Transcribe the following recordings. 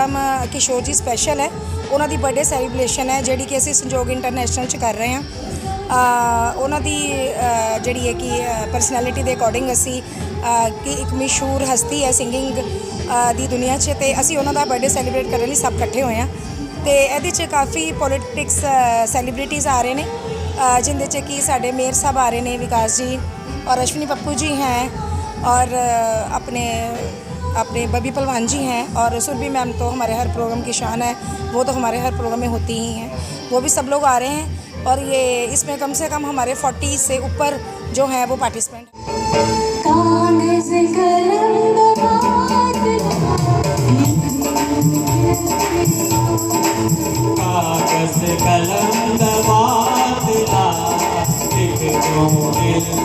Programme ਕਿਸ਼ੋਰ ਜੀ special ਹੈ। ਉਹਨਾਂ ਦੀ ਬਰਥਡੇ ਸੈਲੀਬ੍ਰੇਸ਼ਨ ਹੈ, ਜਿਹੜੀ ਕਿ ਅਸੀਂ ਸੰਜੋਗ ਇੰਟਰਨੈਸ਼ਨਲ ਚ ਕਰ ਰਹੇ ਹਾਂ। ਉਹਨਾਂ ਦੀ ਜਿਹੜੀ ਹੈ ਕਿ ਪਰਸਨੈਲਿਟੀ ਦੇ ਅਕੋਰਡਿੰਗ ਅਸੀਂ ਕਿ ਇੱਕ ਮਸ਼ਹੂਰ ਹਸਤੀ ਹੈ ਸਿੰਗਿੰਗ ਦੀ ਦੁਨੀਆ 'ਚ ਤੇ ਅਸੀਂ ਉਹਨਾਂ ਦਾ ਬਰਥਡੇ ਸੈਲੀਬ੍ਰੇਟ ਕਰਨ ਲਈ ਸਭ ਇਕੱਠੇ ਹੋਏ ਆ ਤੇ ਇਹਦੇ 'ਚ ਕਾਫੀ ਪੋਲਿਟਿਕਸ ਸੈਲੀਬ੍ਰਿਟੀਜ਼ ਆ ਰਹੇ ਨੇ। ਜਿੰਦੇ 'ਚ ਕਿ ਸਾਡੇ ਮੇਅਰ ਸਾਹਿਬ ਆ ਰਹੇ ਨੇ ਵਿਕਾਸ ਜੀ, ਔਰ ਅਸ਼ਵਨੀ ਪੱਪੂ ਜੀ ਹੈ, ਔਰ ਆਪਣੇ अपने बबी पलवान जी हैं और सुरभि मैम तो हमारे हर प्रोग्राम की शान है वो तो हमारे हर प्रोग्राम में होती ही हैं। वो भी सब लोग आ रहे हैं और ये इसमें कम से कम हमारे 40 से ऊपर जो हैं वो पार्टिसिपेंट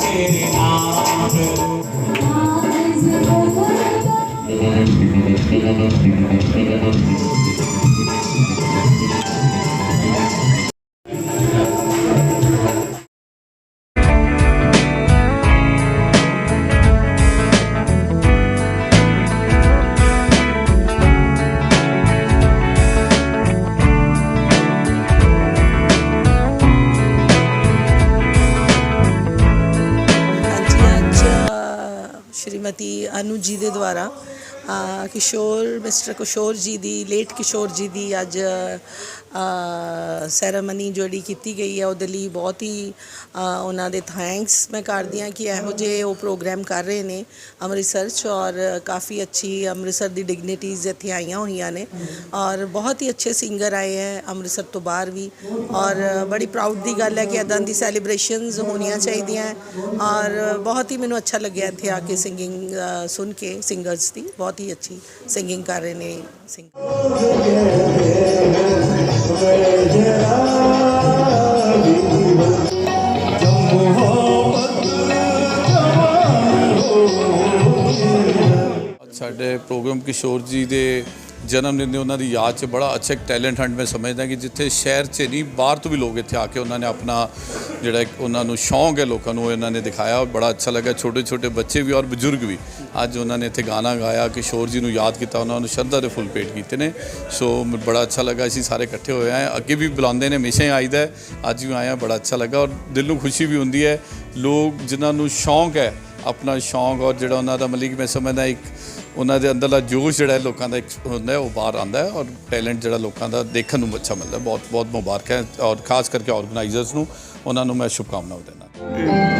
तेरे नाम। શ્રીમતી અનુજી द्वारा ਕਿਸ਼ੋਰ ਮਿਸਟਰ ਕਿਸ਼ੋਰ ਜੀ ਦੀ ਲੇਟ ਕਿਸ਼ੋਰ ਜੀ ਦੀ ਅੱਜ ਸੈਰੇਮਨੀ ਜਿਹੜੀ ਕੀਤੀ ਗਈ ਹੈ, ਉਹਦੇ ਲਈ ਬਹੁਤ ਹੀ ਉਹਨਾਂ ਦੇ ਥੈਂਕਸ ਮੈਂ ਕਰਦੀ ਹਾਂ ਕਿ ਇਹੋ ਜਿਹੇ ਉਹ ਪ੍ਰੋਗਰਾਮ ਕਰ ਰਹੇ ਨੇ ਅੰਮ੍ਰਿਤਸਰ 'ਚ ਔਰ ਕਾਫੀ ਅੱਛੀ ਅੰਮ੍ਰਿਤਸਰ ਦੀ ਡਿਗਨਿਟੀਜ਼ ਇੱਥੇ ਆਈਆਂ ਹੋਈਆਂ ਨੇ ਔਰ ਬਹੁਤ ਹੀ ਅੱਛੇ ਸਿੰਗਰ ਆਏ ਹੈ ਅੰਮ੍ਰਿਤਸਰ ਤੋਂ ਬਾਹਰ ਵੀ ਔਰ ਬੜੀ ਪ੍ਰਾਊਡ ਦੀ ਗੱਲ ਹੈ ਕਿ ਇਦਾਂ ਦੀ ਸੈਲੀਬ੍ਰੇਸ਼ਨਸ ਹੋਣੀਆਂ ਚਾਹੀਦੀਆਂ ਔਰ ਬਹੁਤ ਹੀ ਮੈਨੂੰ ਅੱਛਾ ਲੱਗਿਆ ਇੱਥੇ ਆ ਕੇ ਸਿੰਗਿੰਗ ਸੁਣ ਕੇ ਸਿੰਗਰਸ ਦੀ, ਬਹੁਤ ਹੀ ਅੱਛੀ ਸਿੰਗਿੰਗ ਕਰ ਰਹੇ ਨੇ ਸਿੰਗਰ ਸਾਡੇ ਪ੍ਰੋਗਰਾਮ ਕਿਸ਼ੋਰ ਜੀ ਦੇ ਜਨਮ ਦਿਨ ਦੇ ਉਹਨਾਂ ਦੀ ਯਾਦ 'ਚ ਬੜਾ ਅੱਛਾ ਇੱਕ ਟੈਲੈਂਟ ਹੰਟ ਮੈਂ ਸਮਝਦਾ ਕਿ ਜਿੱਥੇ ਸ਼ਹਿਰ 'ਚ ਨਹੀਂ, ਬਾਹਰ ਤੋਂ ਵੀ ਲੋਕ ਇੱਥੇ ਆ ਕੇ ਉਹਨਾਂ ਨੇ ਆਪਣਾ ਜਿਹੜਾ ਉਹਨਾਂ ਨੂੰ ਸ਼ੌਂਕ ਹੈ ਲੋਕਾਂ ਨੂੰ ਇਹਨਾਂ ਨੇ ਦਿਖਾਇਆ, ਔਰ ਬੜਾ ਅੱਛਾ ਲੱਗਾ। ਛੋਟੇ ਛੋਟੇ ਬੱਚੇ ਵੀ ਔਰ ਬਜ਼ੁਰਗ ਵੀ ਅੱਜ ਉਹਨਾਂ ਨੇ ਇੱਥੇ ਗਾਣਾ ਗਾਇਆ ਕਿਸ਼ੋਰ ਜੀ ਨੂੰ ਯਾਦ ਕੀਤਾ, ਉਹਨਾਂ ਨੂੰ ਸ਼ਰਧਾ ਦੇ ਫੁੱਲ ਭੇਟ ਕੀਤੇ ਨੇ। ਸੋ ਮ- ਬੜਾ ਅੱਛਾ ਲੱਗਾ, ਅਸੀਂ ਸਾਰੇ ਇਕੱਠੇ ਹੋਏ ਆਏ ਅੱਗੇ ਵੀ ਬੁਲਾਉਂਦੇ ਨੇ, ਹਮੇਸ਼ਾ ਹੀ ਆਈਦਾ ਹੈ। ਅੱਜ ਵੀ ਆਇਆ ਬੜਾ ਅੱਛਾ ਲੱਗਾ ਔਰ ਦਿਲ ਨੂੰ ਖੁਸ਼ੀ ਵੀ ਹੁੰਦੀ ਹੈ। ਲੋਕ ਜਿਨ੍ਹਾਂ ਨੂੰ ਸ਼ੌਂਕ ਹੈ, ਆਪਣਾ ਸ਼ੌਂਕ ਔਰ ਜਿਹੜਾ ਉਹਨਾਂ ਦਾ ਮਤਲਬ ਕਿ ਮੈਂ ਸਮਝਦਾ ਇੱਕ ਉਹਨਾਂ ਦੇ ਅੰਦਰਲਾ ਜੋਸ਼ ਜਿਹੜਾ ਲੋਕਾਂ ਦਾ ਇੱਕ ਹੁੰਦਾ ਉਹ ਬਾਹਰ ਆਉਂਦਾ ਹੈ ਔਰ ਟੈਲੈਂਟ ਜਿਹੜਾ ਲੋਕਾਂ ਦਾ ਦੇਖਣ ਨੂੰ ਅੱਛਾ ਮਿਲਦਾ ਬਹੁਤ ਬਹੁਤ ਮੁਬਾਰਕ ਹੈ ਔਰ ਖਾਸ ਕਰਕੇ ਆਰਗੇਨਾਈਜ਼ਰਸ ਨੂੰ, ਉਹਨਾਂ ਨੂੰ ਮੈਂ ਸ਼ੁਭਕਾਮਨਾਵਾਂ ਦਿੰਦਾ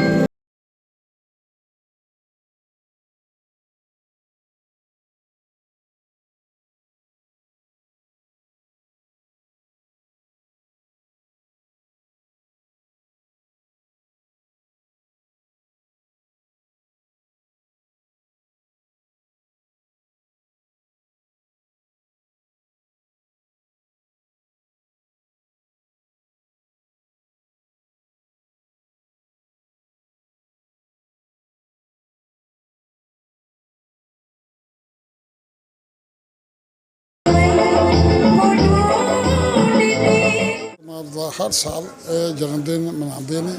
ਹਰ ਸਾਲ ਜਨਮ ਦਿਨ ਮਨਾਉਂਦੇ ਨੇ।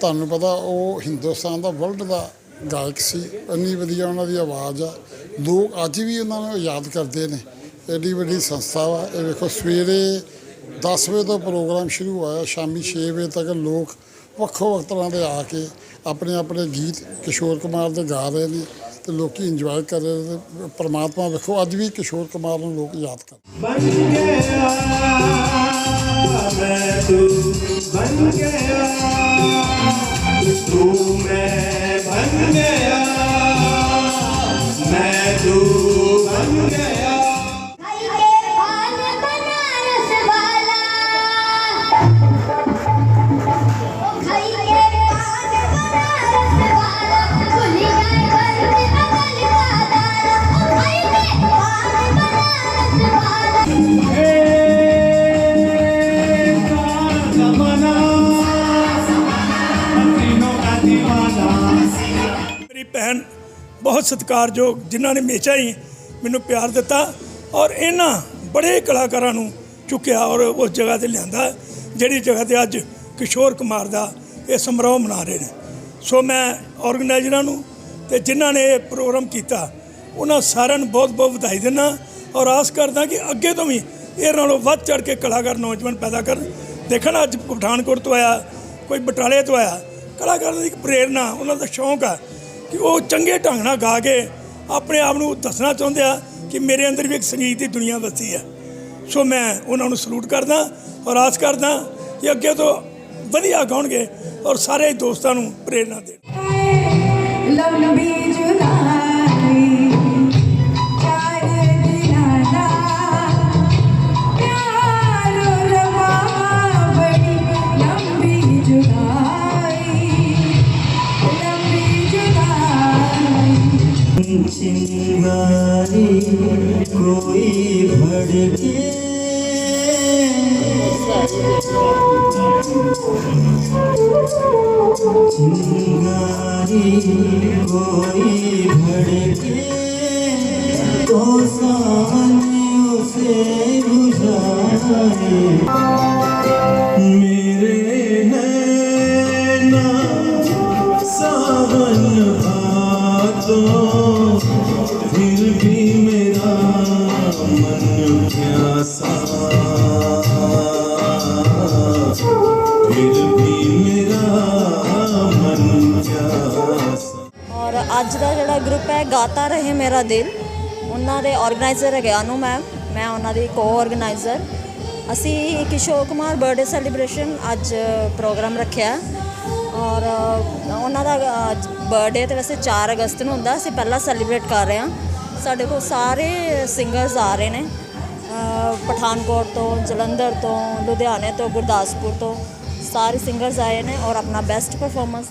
ਤੁਹਾਨੂੰ ਪਤਾ ਉਹ ਹਿੰਦੁਸਤਾਨ ਦਾ ਵਰਲਡ ਦਾ ਗਾਇਕ ਸੀ। ਇੰਨੀ ਵਧੀਆ ਉਹਨਾਂ ਦੀ ਆਵਾਜ਼ ਆ। ਲੋਕ ਅੱਜ ਵੀ ਉਹਨਾਂ ਨੂੰ ਯਾਦ ਕਰਦੇ ਨੇ। ਐਡੀ ਵੱਡੀ ਸੰਸਥਾ ਵਾ। ਇਹ ਵੇਖੋ, ਸਵੇਰੇ 10 ਵਜੇ ਤੋਂ ਪ੍ਰੋਗਰਾਮ ਸ਼ੁਰੂ ਹੋਇਆ। ਸ਼ਾਮੀ 6 ਵਜੇ ਤੱਕ ਲੋਕ ਵੱਖੋ ਵੱਖ ਤਰ੍ਹਾਂ ਦੇ ਆ ਕੇ ਆਪਣੇ ਆਪਣੇ ਗੀਤ ਕਿਸ਼ੋਰ ਕੁਮਾਰ ਦੇ ਗਾ ਰਹੇ ਨੇ ਤੇ ਲੋਕੀ ਇੰਜੋਏ ਕਰ ਰਹੇ ਨੇ। ਪਰਮਾਤਮਾ ਵੇਖੋ, ਅੱਜ ਵੀ ਕਿਸ਼ੋਰ ਕੁਮਾਰ ਨੂੰ ਲੋਕ ਯਾਦ ਕਰਦੇ मैं तू बन गया तू मैं बन गया मैं तू बन गया ਭੈਣ ਬਹੁਤ ਸਤਿਕਾਰਯੋਗ ਜਿਨ੍ਹਾਂ ਨੇ ਹਮੇਸ਼ਾ ਹੀ ਮੈਨੂੰ ਪਿਆਰ ਦਿੱਤਾ ਔਰ ਇਹਨਾਂ ਬੜੇ ਕਲਾਕਾਰਾਂ ਨੂੰ ਚੁੱਕਿਆ ਔਰ ਉਸ ਜਗ੍ਹਾ ਤੇ ਲਿਆਂਦਾ, ਜਿਹੜੀ ਜਗ੍ਹਾ ਤੇ ਅੱਜ ਕਿਸ਼ੋਰ ਕੁਮਾਰ ਦਾ ਇਹ ਸਮਾਰੋਹ ਮਨਾ ਰਹੇ ਨੇ। ਸੋ ਮੈਂ ਆਰਗੇਨਾਈਜ਼ਰਾਂ ਨੂੰ ਤੇ ਜਿਨ੍ਹਾਂ ਨੇ ਇਹ ਪ੍ਰੋਗਰਾਮ ਕੀਤਾ, ਉਹਨਾਂ ਸਾਰਿਆਂ ਨੂੰ ਬਹੁਤ ਬਹੁਤ ਵਧਾਈ ਦਿੰਦਾ ਔਰ ਆਸ ਕਰਦਾ ਕਿ ਅੱਗੇ ਤੋਂ ਵੀ ਇਹ ਨਾਲੋਂ ਵੱਧ ਚੜ ਕੇ ਕਲਾਕਾਰ ਨੌਜਵਾਨ ਪੈਦਾ ਕਰਨ। ਦੇਖਣ, ਅੱਜ ਪਠਾਨਕੋਟ ਤੋਂ ਆਇਆ, ਕੋਈ ਬਟਾਲੇ ਤੋਂ ਆਇਆ, ਕਲਾਕਾਰਾਂ ਦੀ ਇੱਕ ਪ੍ਰੇਰਨਾ ਉਹਨਾਂ ਦਾ ਸ਼ੌਂਕ ਆ ਕਿ ਉਹ ਚੰਗੇ ਢੰਗ ਨਾਲ ਗਾ ਕੇ ਆਪਣੇ ਆਪ ਨੂੰ ਦੱਸਣਾ ਚਾਹੁੰਦੇ ਆ ਕਿ ਮੇਰੇ ਅੰਦਰ ਵੀ ਇੱਕ ਸੰਗੀਤ ਦੀ ਦੁਨੀਆ ਵਸੀ ਆ ਸੋ ਮੈਂ ਉਹਨਾਂ ਨੂੰ ਸਲੂਟ ਕਰਦਾ ਔਰ ਆਸ ਕਰਦਾ ਕਿ ਅੱਗੇ ਤੋਂ ਵਧੀਆ ਗਾਉਣਗੇ ਔਰ ਸਾਰੇ ਦੋਸਤਾਂ ਨੂੰ ਪ੍ਰੇਰਨਾ ਦੇਣ। ਲੰਬੀ ਜੁਦਾਈ चिंगारी कोई भड़के चिंगारी कोई भड़के तो सामने उसे बुझाए मेरे नैना सावन भादों फिर भी ਅੱਜ ਦਾ ਜਿਹੜਾ ਗਰੁੱਪ ਹੈ, ਗਾਤਾ ਰਹੇ ਮੇਰਾ ਦਿਲ। ਉਹਨਾਂ ਦੇ ਆਰਗੇਨਾਈਜ਼ਰ ਹੈਗੇ ਅਨੂ ਮੈਮ ਮੈਂ ਉਹਨਾਂ ਦੀ ਕੋ ਆਰਗੇਨਾਈਜ਼ਰ ਅਸੀਂ ਕਿਸ਼ੋਰ ਕੁਮਾਰ ਬਰਥਡੇ ਸੈਲੀਬ੍ਰੇਸ਼ਨ ਅੱਜ ਪ੍ਰੋਗਰਾਮ ਰੱਖਿਆ ਔਰ ਉਹਨਾਂ ਦਾ ਬਰਥਡੇ ਤੇ ਵੈਸੇ 4 ਅਗਸਤ ਨੂੰ ਹੁੰਦਾ। ਅਸੀਂ ਪਹਿਲਾਂ ਸੈਲੀਬ੍ਰੇਟ ਕਰ ਰਹੇ ਹਾਂ। ਸਾਡੇ ਕੋਲ ਸਾਰੇ ਸਿੰਗਰਸ ਆ ਰਹੇ ਨੇ। ਪਠਾਨਕੋਟ ਤੋਂ, ਜਲੰਧਰ ਤੋਂ, ਲੁਧਿਆਣੇ ਤੋਂ, ਗੁਰਦਾਸਪੁਰ ਤੋਂ ਸਾਰੇ ਸਿੰਗਰਸ ਆਏ ਨੇ ਔਰ ਆਪਣਾ ਬੈਸਟ ਪਰਫਾਰਮੈਂਸ